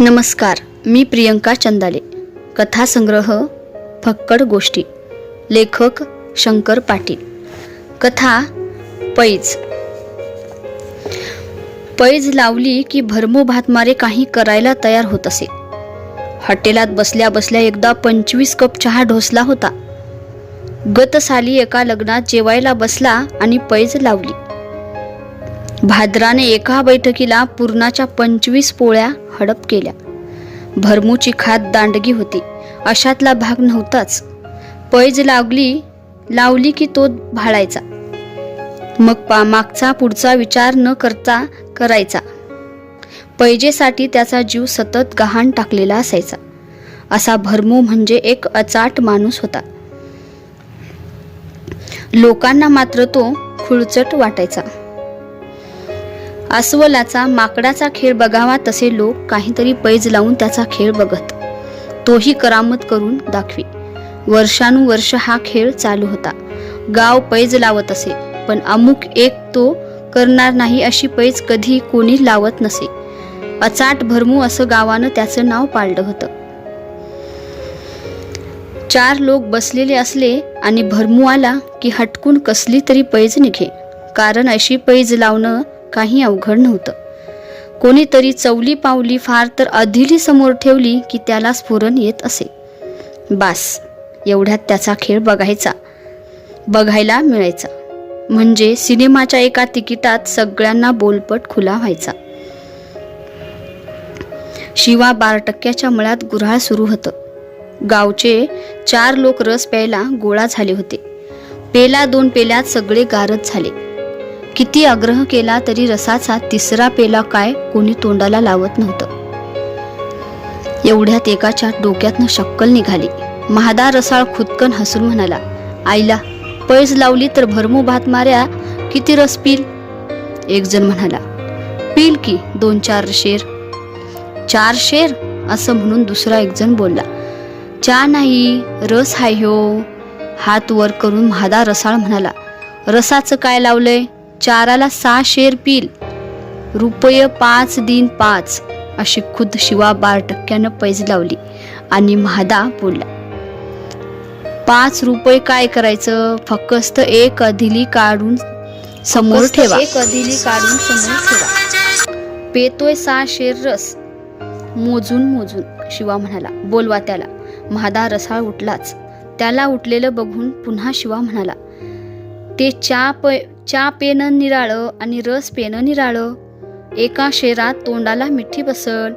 नमस्कार मी प्रियंका चंदाले. कथासंग्रह फक्कड गोष्टी. लेखक शंकर पाटील. कथा पैज. पैज लावली की भरमो भातमारे काही करायला तयार होत असे. हॉटेलात बसल्या बसल्या एकदा पंचवीस कप चहा ढोसला होता. गत साली एका लग्नात जेवायला बसला आणि पैज लावली. भाद्राने एका बैठकीला पूर्णाच्या पंचवीस पोळ्या हडप केल्या. भरमूची खात दांडगी होती. अशातला भाग नव्हताच. पैज लागली लावली की तो भाळायचा. मग पा मागचा पुढचा विचार न करता करायचा. पैजेसाठी त्याचा जीव सतत गहाण टाकलेला असायचा. असा भरमू म्हणजे एक अचाट माणूस होता. लोकांना मात्र तो खुळचट वाटायचा. अस्वलाचा माकडाचा खेळ बघावा तसे लोक काहीतरी पैज लावून त्याचा खेळ बघत. तोही करामत करून दाखवी. वर्षानुवर्ष हा खेळ चालू होता. गाव पैज लावत असे पण अमुक एक तो करणार नाही अशी पैज कधी कोणी लावत नसे. अचाट भरमू असं गावानं त्याचं नाव पाळलं होतं. चार लोक बसलेले असले आणि भरमू आला की हटकून कसली तरी पैज निघे. कारण अशी पैज लावणं काही अवघड नव्हतं. कोणीतरी चवली पावली फार तर अधिली समोर ठेवली की त्याला स्फुरण येत असे. बास एवढ्यात त्याचा खेळ बघायचा. बघायला मिळायचा. म्हणजे सिनेमाच्या एका तिकिटात सगळ्यांना बोलपट खुला व्हायचा. शिवा बार टक्क्याच्या मळ्यात गुऱ्हाळ सुरू होतं. गावचे चार लोक रस प्यायला गोळा झाले होते. पेला दोन पेल्यात सगळे गारद झाले. किती आग्रह केला तरी रसाचा तिसरा पेला काय कोणी तोंडाला लावत नव्हतं. एवढ्यात एकाच्या डोक्यातनं शक्कल निघाली. महादा रसाळ खुदकन हसून म्हणाला आईला पैज लावली तर भरमू भात माऱ्या किती रस पिल? एक जण म्हणाला पिल की दोन चार शेर. चार शेर? असं म्हणून दुसरा एक जण बोलला चा नाही रस हाय हो. हात वर करून महादा रसाळ म्हणाला रसाचं काय लावलंय? चाराला सहा शेर पिल. रुपये पाच दिन पाच अशी खुद शिवा बार टक्क्यानं पैज लावली आणि महादा बोलला. पाच रुपये काय करायचं? फक्त एक अधिली काढून समोर ठेवा. एक अधिली काढून समोर ठेवा. पेतोय सहा शेर रस. मोजून मोजून शिवा म्हणाला. बोलवा त्याला. महादा रसाळ उठलाच. त्याला उठलेलं बघून पुन्हा शिवा म्हणाला. ते चा प चा पेनं निराळं आणि रस पेनं निराळं. एका शेरात तोंडाला मिठी बसल.